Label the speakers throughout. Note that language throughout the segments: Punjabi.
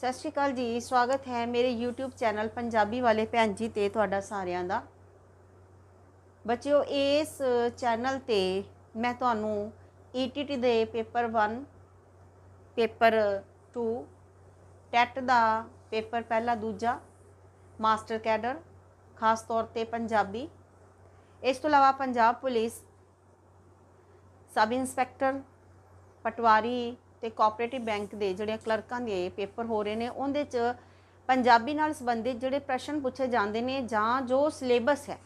Speaker 1: ਸਤਿ ਸ਼੍ਰੀ ਅਕਾਲ ਜੀ, ਸਵਾਗਤ ਹੈ ਮੇਰੇ YouTube ਚੈਨਲ ਪੰਜਾਬੀ ਵਾਲੇ ਭੈਣ ਜੀ ਤੇ ਤੁਹਾਡਾ ਸਾਰਿਆਂ ਦਾ। ਬੱਚਿਓ, ਇਸ ਚੈਨਲ ਤੇ ਮੈਂ ਤੁਹਾਨੂੰ ETT ਦੇ ਪੇਪਰ 1 ਪੇਪਰ 2 ਟੈਟ ਦਾ ਪੇਪਰ ਪਹਿਲਾ, ਦੂਜਾ, ਮਾਸਟਰ ਕੈਡਰ, ਖਾਸ ਤੌਰ ਤੇ ਪੰਜਾਬੀ। ਇਸ ਤੋਂ ਇਲਾਵਾ ਪੰਜਾਬ ਪੁਲਿਸ, ਸਬ ਇੰਸਪੈਕਟਰ, ਪਟਵਾਰੀ ਤੇ ਕੋਆਪਰੇਟਿਵ ਬੈਂਕ ਦੇ ਜਿਹੜੇ ਕਲਰਕਾਂ ਦੇ ਪੇਪਰ ਹੋ ਰਹੇ ਨੇ, ਉਹਦੇ ਚ ਪੰਜਾਬੀ ਨਾਲ ਸੰਬੰਧਿਤ ਜਿਹੜੇ ਪ੍ਰਸ਼ਨ ਪੁੱਛੇ ਜਾਂਦੇ ਨੇ ਜਾਂ ਜੋ ਸਿਲੇਬਸ ਹੈ,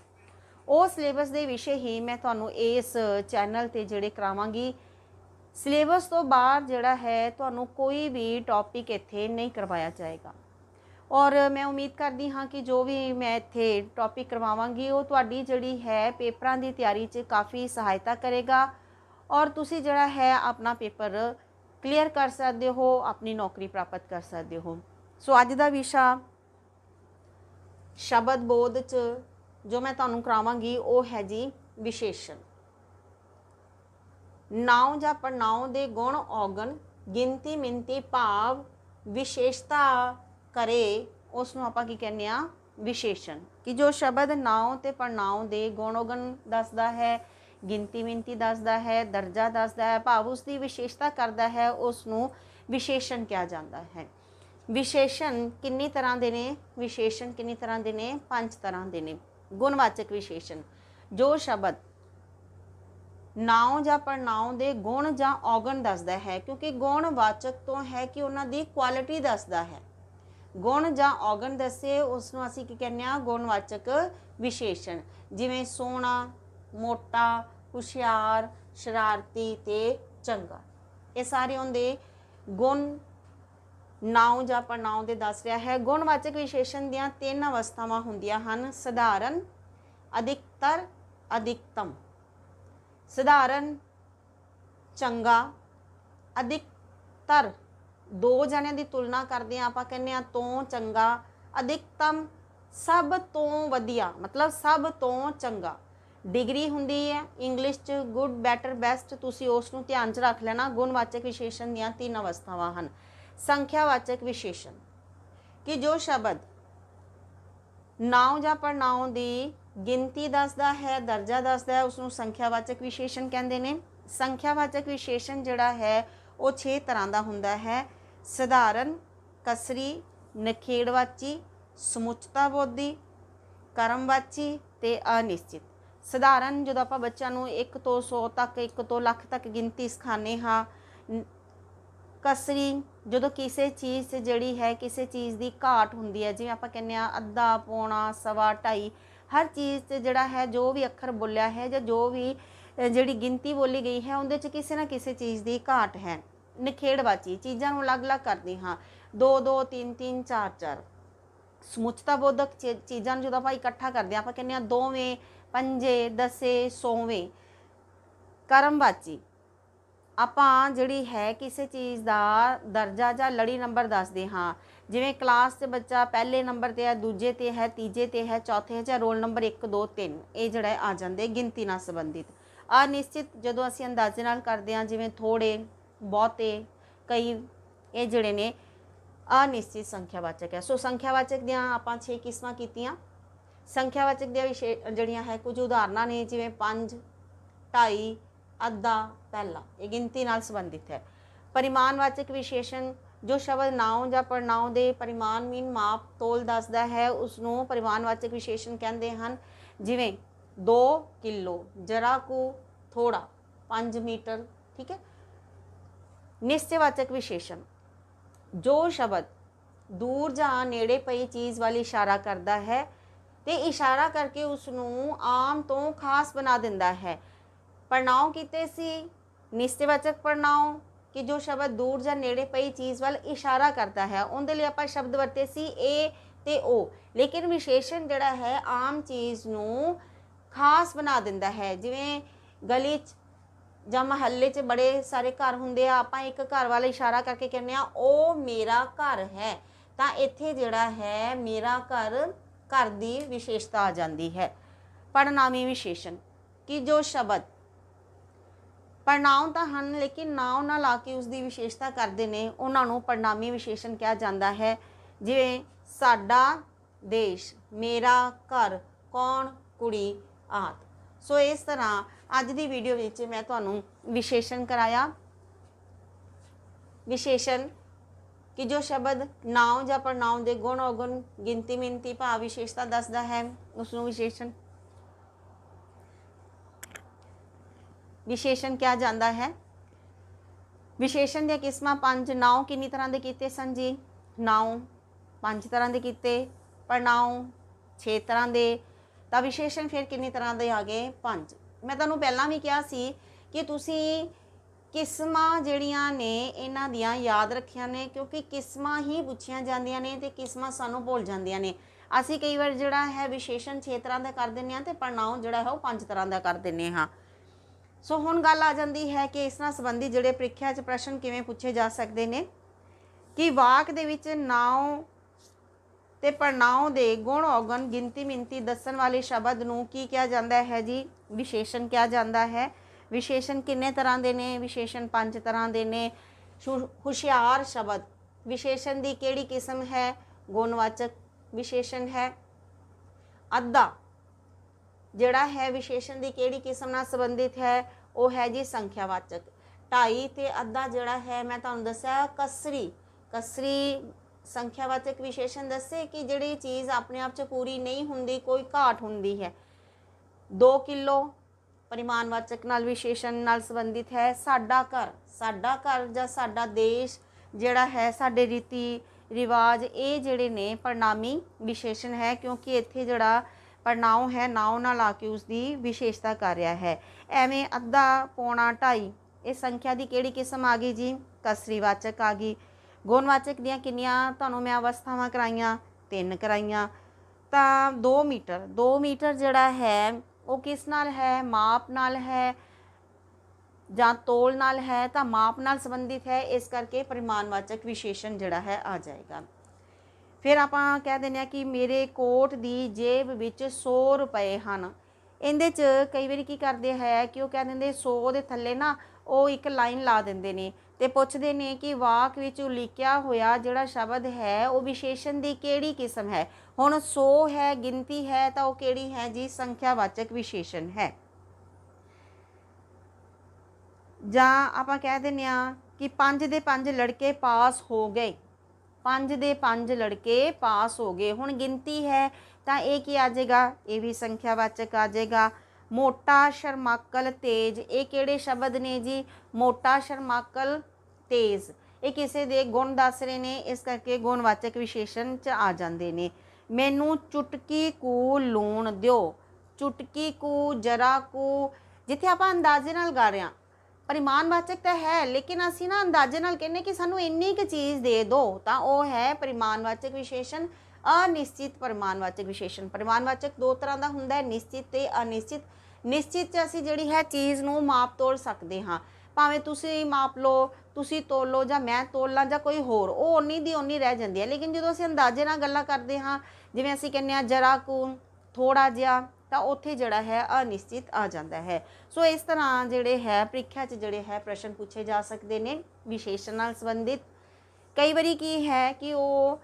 Speaker 1: ਉਹ ਸਿਲੇਬਸ ਦੇ ਵਿਸ਼ੇ ਹੀ ਮੈਂ ਤੁਹਾਨੂੰ ਇਸ ਚੈਨਲ ਤੇ ਜਿਹੜੇ ਕਰਾਵਾਂਗੀ। ਸਿਲੇਬਸ ਤੋਂ ਬਾਹਰ ਜਿਹੜਾ ਹੈ, ਤੁਹਾਨੂੰ ਕੋਈ ਵੀ ਟੌਪਿਕ ਇੱਥੇ ਨਹੀਂ ਕਰਵਾਇਆ ਜਾਏਗਾ। ਔਰ ਮੈਂ ਉਮੀਦ ਕਰਦੀ ਹਾਂ ਕਿ ਜੋ ਵੀ ਮੈਂ ਇੱਥੇ ਟੌਪਿਕ ਕਰਵਾਵਾਂਗੀ, ਉਹ ਤੁਹਾਡੀ ਜਿਹੜੀ ਹੈ ਪੇਪਰਾਂ ਦੀ ਤਿਆਰੀ 'ਚ ਕਾਫੀ ਸਹਾਇਤਾ ਕਰੇਗਾ। ਔਰ ਤੁਸੀਂ ਜਿਹੜਾ ਹੈ ਆਪਣਾ ਪੇਪਰ ਕਲੀਅਰ ਕਰ ਸਕਦੇ ਹੋ, ਆਪਣੀ ਨੌਕਰੀ ਪ੍ਰਾਪਤ ਕਰ ਸਕਦੇ ਹੋ। ਸੋ ਅੱਜ ਦਾ ਵਿਸ਼ਾ ਸ਼ਬਦ ਬੋਧ 'ਚ ਜੋ ਮੈਂ ਤੁਹਾਨੂੰ ਕਰਾਵਾਂਗੀ, ਉਹ ਹੈ ਜੀ ਵਿਸ਼ੇਸ਼ਣ। ਨਾਉ ਜਾਂ ਪੜਨਾਉ ਦੇ ਗੁਣ ਔਗਣ, ਗਿਣਤੀ ਮਿੰਤੀ ਭਾਵ ਵਿਸ਼ੇਸ਼ਤਾ ਕਰੇ ਉਸ ਨੂੰ ਆਪਾਂ ਕੀ ਕਹਿੰਦੇ ਆ ਵਿਸ਼ੇਸ਼ਣ। ਕਿ ਜੋ ਸ਼ਬਦ ਨਾਉ ਤੇ ਪੜਨਾਉ ਦੇ ਗੁਣ ਔਗਣ ਦੱਸਦਾ ਹੈ ਗਿਣਤੀ ਮਿੰਤੀ ਦੱਸਦਾ ਹੈ, ਦਰਜਾ ਦੱਸਦਾ ਹੈ, ਭਾਵ ਉਸ ਦੀ ਵਿਸ਼ੇਸ਼ਤਾ ਕਰਦਾ ਹੈ, ਉਸ ਨੂੰ ਵਿਸ਼ੇਸ਼ਣ ਕਿਹਾ ਜਾਂਦਾ ਹੈ। ਵਿਸ਼ੇਸ਼ਣ ਕਿੰਨੀ ਤਰ੍ਹਾਂ ਦੇ ਨੇ? ਵਿਸ਼ੇਸ਼ਣ ਕਿੰਨੀ ਤਰ੍ਹਾਂ ਦੇ ਨੇ? ਪੰਜ ਤਰ੍ਹਾਂ ਦੇ ਨੇ। ਗੁਣਵਾਚਕ ਵਿਸ਼ੇਸ਼ਣ। ਜੋ ਸ਼ਬਦ ਨਾਉ ਜਾਂ ਪੜਨਾਉ ਦੇ ਗੁਣ ਜਾਂ ਔਗਣ ਦੱਸਦਾ ਹੈ, ਕਿਉਂਕਿ ਗੁਣਵਾਚਕ ਤੋਂ ਹੈ ਕਿ ਉਹਨਾਂ ਦੀ ਕੁਆਲਿਟੀ ਦੱਸਦਾ ਹੈ। ਗੁਣ ਜਾਂ ਔਗਣ ਦੱਸੇ, ਉਸ ਨੂੰ ਅਸੀਂ ਕੀ ਕਹਿੰਦੇ ਆ ਗੁਣਵਾਚਕ ਵਿਸ਼ੇਸ਼ਣ। ਜਿਵੇਂ ਸੋਹਣਾ ਮੋਟਾ, ਹੁਸ਼ਿਆਰ, ਸ਼ਰਾਰਤੀ ਤੇ ਚੰਗਾ। ਇਹ ਸਾਰੇ ਹੁੰਦੇ ਗੁਣ ਨਾਉਂ ਜਾਂ ਪੜਨਾਉ ਦੇ ਦੱਸ ਰਿਹਾ ਹੈ। ਗੁਣਵਾਚਕ ਵਿਸ਼ੇਸ਼ਣ ਦੀਆਂ ਤਿੰਨ ਅਵਸਥਾਵਾਂ ਹੁੰਦੀਆਂ ਹਨ। ਸਧਾਰਨ, ਅਧਿਕਤਰ, ਅਧਿਕਤਮ। ਸਧਾਰਨ, ਚੰਗਾ, ਅਧਿਕਤਰ। ਦੋ ਜਣਿਆਂ ਦੀ ਤੁਲਨਾ ਕਰਦੇ ਆ ਆਪਾਂ, ਕਹਿੰਦੇ ਆ ਤੋਂ ਚੰਗਾ, ਅਧਿਕਤਮ ਸਭ ਤੋਂ ਵਧੀਆ, ਮਤਲਬ ਸਭ ਤੋਂ ਚੰਗਾ। ਡਿਗਰੀ ਹੁੰਦੀ ਹੈ ਇੰਗਲਿਸ਼ ਚ ਗੁੱਡ ਬੈਟਰ ਬੈਸਟ ਤੁਸੀਂ ਉਸ ਨੂੰ ਧਿਆਨ ਚ ਰੱਖ ਲੈਣਾ। ਗੁਣਵਾਚਕ ਵਿਸ਼ੇਸ਼ਣ ਦੀਆਂ ਤਿੰਨ ਅਵਸਥਾਵਾਂ ਹਨ। ਸੰਖਿਆਵਾਚਕ ਵਿਸ਼ੇਸ਼ਣ। ਕਿ ਜੋ ਸ਼ਬਦ ਨਾਉ ਜਾਂ ਪੜਨਾਉ ਦੀ ਗਿਣਤੀ ਦੱਸਦਾ ਹੈ, ਦਰਜਾ ਦੱਸਦਾ ਹੈ ਉਸ ਨੂੰ ਸੰਖਿਆਵਾਚਕ ਵਿਸ਼ੇਸ਼ਣ ਕਹਿੰਦੇ ਨੇ। ਸੰਖਿਆਵਾਚਕ ਵਿਸ਼ੇਸ਼ਣ ਜਿਹੜਾ ਹੈ, ਉਹ 6 ਤਰ੍ਹਾਂ ਦਾ ਹੁੰਦਾ ਹੈ। ਸਧਾਰਨ, ਕਸਰੀ, ਨਖੇੜਵਾਚੀ, ਸਮੁੱਚਤਾ ਬੋਧੀ, ਕਰਮਵਾਚੀ ਤੇ ਅਨਿਸ਼ਚਿਤ। ਸਧਾਰਨ ਜਦੋਂ ਆਪਾਂ ਬੱਚਿਆਂ ਨੂੰ 1 ਤੋਂ 100 ਤੱਕ 1 ਤੋਂ ਲੱਖ ਤੱਕ ਗਿਣਤੀ ਸਿਖਾਉਂਦੇ ਹਾਂ ਕਸਰੀ ਜਦੋਂ ਕਿਸੇ ਚੀਜ਼ 'ਚ ਜਿਹੜੀ ਹੈ, ਕਿਸੇ ਚੀਜ਼ ਦੀ ਘਾਟ ਹੁੰਦੀ ਹੈ, ਜਿਵੇਂ ਆਪਾਂ ਕਹਿੰਦੇ ਆ ਅੱਧਾ, ਪੌਣਾ, ਸਵਾ, ਢਾਈ, ਹਰ ਚੀਜ਼ 'ਚ ਜਿਹੜਾ ਹੈ, ਜੋ ਵੀ ਅੱਖਰ ਬੋਲਿਆ ਹੈ ਜਾਂ ਜੋ ਵੀ ਜਿਹੜੀ ਗਿਣਤੀ ਬੋਲੀ ਗਈ ਹੈ, ਉਹਦੇ 'ਚ ਕਿਸੇ ਨਾ ਕਿਸੇ ਚੀਜ਼ ਦੀ ਘਾਟ ਹੈ। ਨਿਖੇੜਵਾਚੀ ਚੀਜ਼ਾਂ ਨੂੰ ਅਲੱਗ-ਅਲੱਗ ਕਰਦੇ ਹਾਂ। 2 2 3 3 4 4 ਸਮੁੱਚਤਾ ਬੋਧਕ ਚੀਜ਼ਾਂ ਨੂੰ ਜਦੋਂ ਆਪਾਂ ਇਕੱਠਾ ਕਰਦੇ ਹਾਂ, ਆਪਾਂ ਕਹਿੰਦੇ ਆ ਦੋਵੇਂ ਪੰਜੇ, ਦਸੇ, ਸੋਵੇਂ। ਕਰਮਵਾਚੀ ਆਪਾਂ ਜਿਹੜੀ ਹੈ ਕਿਸੇ ਚੀਜ਼ ਦਾ ਦਰਜਾ ਜਾਂ ਲੜੀ ਨੰਬਰ ਦੱਸਦੇ ਹਾਂ। ਜਿਵੇਂ ਕਲਾਸ 'ਚ ਬੱਚਾ ਪਹਿਲੇ ਨੰਬਰ ਤੇ ਹੈ, ਦੂਜੇ ਤੇ ਹੈ, ਤੀਜੇ ਤੇ ਹੈ, ਚੌਥੇ ਹੈ ਜਾਂ ਰੋਲ ਨੰਬਰ 1 2 3 ਇਹ ਜਿਹੜਾ ਆ ਜਾਂਦੇ ਗਿਣਤੀ ਨਾਲ ਸੰਬੰਧਿਤ। ਅਨਿਸ਼ਚਿਤ ਜਦੋਂ ਅਸੀਂ ਅੰਦਾਜ਼ੇ ਨਾਲ ਕਰਦੇ ਹਾਂ, ਜਿਵੇਂ ਥੋੜੇ ਬਹੁਤੇ, ਕਈ, ਇਹ ਜਿਹੜੇ ਨੇ ਅਨਿਸ਼ਚਿਤ ਸੰਖਿਆਵਾਚਕ ਹੈ। ਸੋ ਸੰਖਿਆਵਾਚਕ ਦੀਆਂ ਆਪਾਂ 6 ਕਿਸਮਾਂ ਕੀਤੀਆਂ। ਸੰਖਿਆਵਾਚਕ ਦੀਆਂ ਵਿਸ਼ੇ ਜਿਹੜੀਆਂ ਹੈ, ਕੁਝ ਉਦਾਹਰਨਾਂ ਨੇ, ਜਿਵੇਂ 5 2.5 ਅੱਧਾ, ਪਹਿਲਾ। ਇਹ ਗਿਣਤੀ ਨਾਲ ਸੰਬੰਧਿਤ ਹੈ। ਪਰਿਮਾਣਵਾਚਕ ਵਿਸ਼ੇਸ਼ਣ, ਜੋ ਸ਼ਬਦ ਨਾਉ ਜਾਂ ਪੜਨਾਉ ਦੇ ਪਰਿਮਾਣ ਮੀਨ ਮਾਪ ਤੋਲ ਦੱਸਦਾ ਹੈ ਉਸ ਨੂੰ ਪਰਿਮਾਣਵਾਚਕ ਵਿਸ਼ੇਸ਼ਣ ਕਹਿੰਦੇ ਹਨ। ਜਿਵੇਂ 2 ਕਿਲੋ, ਜਰਾ ਕੁ ਥੋੜਾ 5 ਮੀਟਰ, ਠੀਕ ਹੈ? ਨਿਸ਼ਚੈਵਾਚਕ ਵਿਸ਼ੇਸ਼ਣ। ਜੋ ਸ਼ਬਦ ਦੂਰ ਜਾਂ ਨੇੜੇ ਪਈ ਚੀਜ਼ ਵੱਲ ਇਸ਼ਾਰਾ ਕਰਦਾ ਹੈ ਤੇ ਇਸ਼ਾਰਾ ਕਰਕੇ ਉਸ ਨੂੰ ਆਮ ਤੋਂ ਖਾਸ ਬਣਾ ਦਿੰਦਾ ਹੈ। ਪੜਨਾਉ ਕੀਤੇ ਸੀ। ਨਿਸ਼ਚੈਵਾਚਕ ਪੜਨਾਉ ਕਿ ਜੋ ਸ਼ਬਦ ਦੂਰ ਜਾਂ ਨੇੜੇ ਪਈ ਚੀਜ਼ ਵੱਲ ਇਸ਼ਾਰਾ ਕਰਦਾ ਹੈ, ਉਹਦੇ ਲਈ ਆਪਾਂ ਸ਼ਬਦ ਵਰਤੇ ਸੀ ਏ ਤੇ ਓ ਲੇਕਿਨ ਵਿਸ਼ੇਸ਼ਣ ਜਿਹੜਾ ਹੈ, ਆਮ ਚੀਜ਼ ਨੂੰ ਖਾਸ ਬਣਾ ਦਿੰਦਾ ਹੈ। ਜਿਵੇਂ ਗਲੀ 'ਚ ਜਾਂ ਮਹੱਲੇ 'ਚ ਬੜੇ ਸਾਰੇ ਘਰ ਹੁੰਦੇ ਆ, ਆਪਾਂ ਇੱਕ ਘਰ ਵੱਲ ਇਸ਼ਾਰਾ ਕਰਕੇ ਕਹਿੰਦੇ ਆ, ਉਹ ਮੇਰਾ ਘਰ ਹੈ। ਤਾਂ ਇੱਥੇ ਜਿਹੜਾ ਹੈ, ਮੇਰਾ ਘਰ ਘਰ ਦੀ ਵਿਸ਼ੇਸ਼ਤਾ ਆ ਜਾਂਦੀ ਹੈ। ਪੜਨਾਮੀ ਵਿਸ਼ੇਸ਼ਣ, ਕਿ ਜੋ ਸ਼ਬਦ ਪੜਨਾਉ ਤਾਂ ਹਨ, ਲੇਕਿਨ ਨਾਉ ਨਾਲ ਲਾ ਕੇ ਉਸ ਦੀ ਵਿਸ਼ੇਸ਼ਤਾ ਕਰਦੇ ਨੇ। ਉਹਨਾਂ ਨੂੰ ਪੜਨਾਮੀ ਵਿਸ਼ੇਸ਼ਣ ਕਿਹਾ ਜਾਂਦਾ ਹੈ, ਜਿਵੇਂ, ਸਾਡਾ ਦੇਸ਼, ਮੇਰਾ ਘਰ, ਕੌਣ ਕੁੜੀ ਆਦਿ। ਸੋ ਇਸ ਤਰ੍ਹਾਂ ਅੱਜ ਦੀ ਵੀਡੀਓ ਵਿੱਚ ਮੈਂ ਤੁਹਾਨੂੰ ਵਿਸ਼ੇਸ਼ਣ ਕਰਾਇਆ। ਵਿਸ਼ੇਸ਼ਣ ਕਿ ਜੋ ਸ਼ਬਦ ਨਾਉ ਜਾਂ ਪੜਨਾਉ ਦੇ ਗੁਣ ਔਗੁਣ ਗਿਣਤੀ ਮਿੰਤੀ ਭਾਵ ਵਿਸ਼ੇਸ਼ਤਾ ਦੱਸਦਾ ਹੈ ਉਸ ਨੂੰ ਵਿਸ਼ੇਸ਼ਣ ਵਿਸ਼ੇਸ਼ਣ ਕਿਹਾ ਜਾਂਦਾ ਹੈ। ਵਿਸ਼ੇਸ਼ਣ ਦੀਆਂ ਕਿਸਮਾਂ ਪੰਜ ਨਾਉ ਕਿੰਨੀ ਤਰ੍ਹਾਂ ਦੇ ਕੀਤੇ ਸਨ ਜੀ? ਨਾਉ ਪੰਜ ਤਰ੍ਹਾਂ ਦੇ ਕੀਤੇ ਪੜਨਾਉ 6 ਤਰ੍ਹਾਂ ਦੇ, ਤਾਂ ਵਿਸ਼ੇਸ਼ਣ ਫਿਰ ਕਿੰਨੀ ਤਰ੍ਹਾਂ ਦੇ ਆ ਗਏ? ਪੰਜ। ਮੈਂ ਤੁਹਾਨੂੰ ਪਹਿਲਾਂ ਵੀ ਕਿਹਾ ਸੀ ਕਿ ਤੁਸੀਂ ਕਿਸਮਾਂ ਜਿਹੜੀਆਂ ਨੇ, ਇਹਨਾਂ ਦੀਆਂ ਯਾਦ ਰੱਖੀਆਂ ਨੇ, ਕਿਉਂਕਿ ਕਿਸਮਾਂ ਹੀ ਪੁੱਛੀਆਂ ਜਾਂਦੀਆਂ ਨੇ ਤੇ ਕਿਸਮਾਂ ਸਾਨੂੰ ਭੁੱਲ ਜਾਂਦੀਆਂ ਨੇ। ਅਸੀਂ ਕਈ ਵਾਰ ਜਿਹੜਾ ਹੈ ਵਿਸ਼ੇਸ਼ਣ 6 ਤਰ੍ਹਾਂ ਦਾ ਕਰ ਦਿੰਨੇ ਆ ਤੇ ਪੜਨਾਉ ਜਿਹੜਾ ਹੈ ਉਹ ਪੰਜ ਤਰ੍ਹਾਂ ਦਾ ਕਰ ਦਿੰਨੇ ਹਾਂ। ਸੋ ਹੁਣ ਗੱਲ ਆ ਜਾਂਦੀ ਹੈ ਕਿ ਇਸ ਨਾਲ ਸੰਬੰਧੀ ਜਿਹੜੇ ਪ੍ਰੀਖਿਆ 'ਚ ਪ੍ਰਸ਼ਨ ਕਿਵੇਂ ਪੁੱਛੇ ਜਾ ਸਕਦੇ ਨੇ, ਕਿ ਵਾਕ ਦੇ ਵਿੱਚ ਨਾਉ ਤੇ ਪੜਨਾਉ ਦੇ ਗੁਣ ਔਗਣ ਗਿਣਤੀ ਮਿੰਤੀ ਦੱਸਣ ਵਾਲੇ ਸ਼ਬਦ ਨੂੰ ਕੀ ਕਿਹਾ ਜਾਂਦਾ ਹੈ ਜੀ? ਵਿਸ਼ੇਸ਼ਣ ਕਿਹਾ ਜਾਂਦਾ ਹੈ। ਵਿਸ਼ੇਸ਼ਣ ਕਿੰਨੇ ਤਰ੍ਹਾਂ ਦੇ ਨੇ? ਵਿਸ਼ੇਸ਼ਣ ਪੰਜ ਤਰ੍ਹਾਂ ਦੇ ਨੇ। ਸ਼ੁ- ਹੁਸ਼ਿਆਰ ਸ਼ਬਦ। ਵਿਸ਼ੇਸ਼ਣ ਦੀ ਕਿਹੜੀ ਕਿਸਮ ਹੈ? ਗੁਣਵਾਚਕ ਵਿਸ਼ੇਸ਼ਣ ਹੈ। ਅੱਧਾ। ਜਿਹੜਾ ਹੈ ਵਿਸ਼ੇਸ਼ਣ ਦੀ ਕਿਹੜੀ ਕਿਸਮ ਨਾਲ ਸੰਬੰਧਿਤ ਹੈ? ਉਹ ਹੈ ਜੀ ਸੰਖਿਆਵਾਚਕ। ਢਾਈ ਤੇ ਅੱਧਾ ਜਿਹੜਾ ਹੈ, ਮੈਂ ਤੁਹਾਨੂੰ ਦੱਸਿਆ, ਕਸਰੀ। ਕਸਰੀ ਸੰਖਿਆਵਾਚਕ ਵਿਸ਼ੇਸ਼ਣ ਦੱਸੇ ਕਿ ਜਿਹੜੀ ਚੀਜ਼ ਆਪਣੇ ਆਪ ਚ ਪੂਰੀ ਨਹੀਂ ਹੁੰਦੀ, ਕੋਈ ਘਾਟ ਹੁੰਦੀ ਹੈ। 2 ਕਿਲੋ ਪਰਿਮਾਣਵਾਚਕ ਨਾਲ ਵਿਸ਼ੇਸ਼ਣ ਨਾਲ ਸੰਬੰਧਿਤ ਹੈ। ਸਾਡਾ ਘਰ ਸਾਡਾ ਘਰ ਜਾਂ ਸਾਡਾ ਦੇਸ਼ ਜਿਹੜਾ ਹੈ, ਸਾਡੇ ਰੀਤੀ ਰਿਵਾਜ, ਇਹ ਜਿਹੜੇ ਨੇ ਪੜਨਾਮੀ ਵਿਸ਼ੇਸ਼ਣ ਹੈ ਕਿਉਂਕਿ ਇੱਥੇ ਜਿਹੜਾ ਪੜਨਾਉ ਹੈ ਨਾਉ ਨਾਲ ਆ ਕੇ ਉਸ ਦੀ ਵਿਸ਼ੇਸ਼ਤਾ ਕਰ ਰਿਹਾ ਹੈ। ਐਵੇਂ ਅੱਧਾ ਪੌਣਾ ਢਾਈ ਇਹ ਸੰਖਿਆ ਦੀ ਕਿਹੜੀ ਕਿਸਮ ਆ ਗਈ ਜੀ? ਕਸਰੀਵਾਚਕ ਆ ਗਈ। ਗੁਣਵਾਚਕ ਦੀਆਂ ਕਿੰਨੀਆਂ ਤੁਹਾਨੂੰ ਮੈਂ ਅਵਸਥਾਵਾਂ ਕਰਾਈਆਂ? ਤਿੰਨ ਕਰਾਈਆਂ। ਤਾਂ 2 ਮੀਟਰ 2 ਮੀਟਰ ਜਿਹੜਾ ਹੈ ਉਹ ਕਿਸ ਨਾਲ ਹੈ? ਮਾਪ ਨਾਲ ਹੈ ਜਾਂ ਤੋਲ ਨਾਲ ਹੈ? ਤਾਂ ਮਾਪ ਨਾਲ ਸੰਬੰਧਿਤ ਹੈ। ਇਸ ਕਰਕੇ ਪਰਿਮਾਣਵਾਚਕ ਵਿਸ਼ੇਸ਼ਣ ਜਿਹੜਾ ਹੈ ਆ ਜਾਏਗਾ। ਫਿਰ ਆਪਾਂ ਕਹਿ ਦਿੰਦੇ ਆ ਕਿ ਮੇਰੇ ਕੋਟ ਦੀ ਜੇਬ ਵਿੱਚ 100 ਰੁਪਏ ਹਨ। ਇਹਦੇ ਚ ਕਈ ਵਾਰੀ ਕੀ ਕਰਦੇ ਹੈ ਕਿ ਉਹ ਕਹਿ ਦਿੰਦੇ 100 ਦੇ ਥੱਲੇ ਨਾ ਉਹ ਇੱਕ ਲਾਈਨ ਲਾ ਦਿੰਦੇ ਨੇ। ਤੇ ਪੁੱਛਦੇ ਨੇ ਕਿ ਵਾਕ ਵਿੱਚ ਉਲੀਕਿਆ ਹੋਇਆ ਜਿਹੜਾ ਸ਼ਬਦ ਹੈ, ਉਹ ਵਿਸ਼ੇਸ਼ਣ ਦੀ ਕਿਹੜੀ ਕਿਸਮ ਹੈ? ਹੁਣ 100 ਹੈ, ਗਿਣਤੀ ਹੈ, ਤਾਂ ਉਹ ਕਿਹੜੀ ਹੈ ਜੀ? ਸੰਖਿਆਵਾਚਕ ਵਿਸ਼ੇਸ਼ਣ ਹੈ। ਜਾਂ ਆਪਾਂ ਕਹਿ ਦਿੰਦੇ ਆ ਕਿ ਪੰਜ ਦੇ ਪੰਜ ਲੜਕੇ ਪਾਸ ਹੋ ਗਏ। ਪੰਜ ਦੇ ਪੰਜ ਲੜਕੇ ਪਾਸ ਹੋ ਗਏ। ਹੁਣ ਗਿਣਤੀ ਹੈ ਤਾਂ ਇਹ ਕੀ ਆ ਜਾਏਗਾ? ਇਹ ਵੀ ਸੰਖਿਆਵਾਚਕ ਆ ਜਾਏਗਾ। ਮੋਟਾ ਸ਼ਰਮਾਕਲ ਤੇਜ। ਇਹ ਕਿਹੜੇ ਸ਼ਬਦ ਨੇ ਜੀ? ਮੋਟਾ ਸ਼ਰਮਾਕਲ ਤੇਜ਼। ਇਹ ਕਿਸੇ ਦੇ ਗੁਣ ਦੱਸ ਰਹੇ ਨੇ, ਇਸ ਕਰਕੇ ਗੁਣਵਾਚਕ ਵਿਸ਼ੇਸ਼ਣ ਚ ਆ ਜਾਂਦੇ ਨੇ। ਮੈਨੂੰ ਚੁਟਕੀ ਕੂ ਲੂਣ ਦਿਓ, ਚੁਟਕੀ ਕੂ ਜਰਾ ਕੂ। ਜਿੱਥੇ ਆਪਾਂ ਅੰਦਾਜ਼ੇ ਨਾਲ ਗਾ ਰਹੇ ਹਾਂ, ਪਰਿਮਾਣਵਾਚਕ ਤਾਂ ਹੈ, ਲੇਕਿਨ ਅਸੀਂ ਨਾ ਅੰਦਾਜ਼ੇ ਨਾਲ ਕਹਿੰਨੇ ਕਿ ਸਾਨੂੰ ਇੰਨੀ ਕੁ ਚੀਜ਼ ਦੇ ਦਿਓ ਤਾਂ ਉਹ ਹੈ ਪਰਿਮਾਣਵਾਚਕ ਵਿਸ਼ੇਸ਼ਣ, ਅਨਿਸ਼ਚਿਤ ਪਰਿਮਾਣਵਾਚਕ ਵਿਸ਼ੇਸ਼ਣ। ਪਰਿਮਾਣਵਾਚਕ ਦੋ ਤਰ੍ਹਾਂ ਦਾ ਹੁੰਦਾ ਹੈ, ਨਿਸ਼ਚਿਤ ਤੇ ਅਨਿਸ਼ਚਿਤ। ਨਿਸ਼ਚਿਤ ਅਸੀਂ ਜਿਹੜੀ ਹੈ ਚੀਜ਼ ਨੂੰ ਮਾਪ ਤੋਲ ਸਕਦੇ ਹਾਂ। ਭਾਵੇਂ ਤੁਸੀਂ ਮਾਪ ਲਓ, ਤੁਸੀਂ ਤੋਲ ਲਓ ਜਾਂ ਮੈਂ ਤੋਲ ਲਾਂ ਜਾਂ ਕੋਈ ਹੋਰ, ਉਹ ਓਨੀ ਦੀ ਓਨੀ ਰਹਿ ਜਾਂਦੀ ਹੈ। ਲੇਕਿਨ ਜਦੋਂ ਅਸੀਂ ਅੰਦਾਜ਼ੇ ਨਾਲ ਗੱਲਾਂ ਕਰਦੇ ਹਾਂ, ਜਿਵੇਂ ਅਸੀਂ ਕਹਿੰਦੇ ਹਾਂ ਜਰਾ ਕੁ ਥੋੜਾ ਜਿਹਾ, ਤਾਂ ਉੱਥੇ ਜਿਹੜਾ ਹੈ ਅਨਿਸ਼ਚਿਤ ਆ ਜਾਂਦਾ ਹੈ। ਸੋ ਇਸ ਤਰ੍ਹਾਂ ਜਿਹੜੇ ਹੈ ਪ੍ਰੀਖਿਆ 'ਚ ਜਿਹੜੇ ਹੈ ਪ੍ਰਸ਼ਨ ਪੁੱਛੇ ਜਾ ਸਕਦੇ ਨੇ, ਵਿਸ਼ੇਸ਼ਣ ਨਾਲ ਸੰਬੰਧਿਤ। ਕਈ ਵਾਰੀ ਕੀ ਹੈ ਕਿ ਉਹ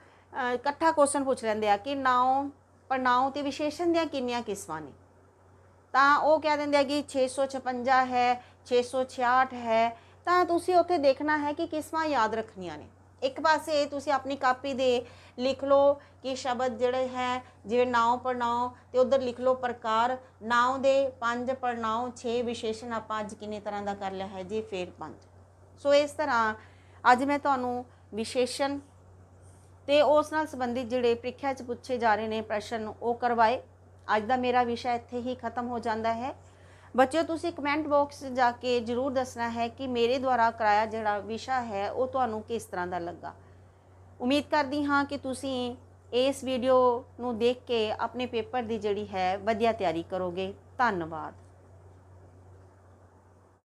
Speaker 1: ਇਕੱਠਾ ਕੁਐਸਚਨ ਪੁੱਛ ਲੈਂਦੇ ਆ ਕਿ ਨਾਉ ਪੜਨਾਉ ਤੇ ਵਿਸ਼ੇਸ਼ਣ ਦੀਆਂ ਕਿੰਨੀਆਂ ਕਿਸਮਾਂ ਨੇ। ਤਾਂ ਉਹ ਕਹਿ ਦਿੰਦੇ ਆ ਕਿ 656 ਹੈ 666 ਹੈ। ਤਾਂ ਤੁਸੀਂ ਉੱਥੇ ਦੇਖਣਾ ਹੈ ਕਿ ਕਿਸਮਾਂ ਯਾਦ ਰੱਖਣੀਆਂ ਨੇ। ਇੱਕ ਪਾਸੇ ਤੁਸੀਂ ਆਪਣੀ ਕਾਪੀ ਦੇ ਲਿਖ ਲਓ ਕਿ ਸ਼ਬਦ ਜਿਹੜੇ ਹੈ, ਜਿਵੇਂ ਨਾਉ ਪੜਨਾਉ ਤੇ ਉਧਰ ਲਿਖ ਲਓ ਪ੍ਰਕਾਰ। ਨਾਉ ਦੇ ਪੰਜ ਪੜਨਾਉ 6 ਵਿਸ਼ੇਸ਼ਣ ਆਪਾਂ ਅੱਜ ਕਿੰਨੇ ਤਰ੍ਹਾਂ ਦਾ ਕਰ ਲਿਆ ਹੈ ਜੀ? ਫੇਰ ਪੰਜ। ਸੋ ਇਸ ਤਰ੍ਹਾਂ ਅੱਜ ਮੈਂ ਤੁਹਾਨੂੰ ਵਿਸ਼ੇਸ਼ਣ ਤੇ ਉਸ ਨਾਲ ਸੰਬੰਧਿਤ ਜਿਹੜੇ ਪ੍ਰੀਖਿਆ 'ਚ ਪੁੱਛੇ ਜਾ ਰਹੇ ਨੇ ਪ੍ਰਸ਼ਨ ਉਹ ਕਰਵਾਏ। ਅੱਜ ਦਾ ਮੇਰਾ ਵਿਸ਼ਾ ਇੱਥੇ ਹੀ ਖਤਮ ਹੋ ਜਾਂਦਾ ਹੈ। ਬੱਚਿਓ, ਤੁਸੀਂ ਕਮੈਂਟ ਬਾਕਸ 'ਚ ਜਾ ਕੇ ਜਰੂਰ ਦੱਸਣਾ ਹੈ ਕਿ ਮੇਰੇ ਦੁਆਰਾ ਕਰਾਇਆ ਜਿਹੜਾ ਵਿਸ਼ਾ ਹੈ, ਉਹ ਤੁਹਾਨੂੰ ਕਿਸ ਤਰ੍ਹਾਂ ਦਾ ਲੱਗਾ। ਉਮੀਦ ਕਰਦੀ ਹਾਂ ਕਿ ਤੁਸੀਂ ਇਸ ਵੀਡੀਓ ਨੂੰ ਦੇਖ ਕੇ ਆਪਣੇ ਪੇਪਰ ਦੀ ਜਿਹੜੀ ਹੈ, ਵਧੀਆ ਤਿਆਰੀ ਕਰੋਗੇ। ਧੰਨਵਾਦ।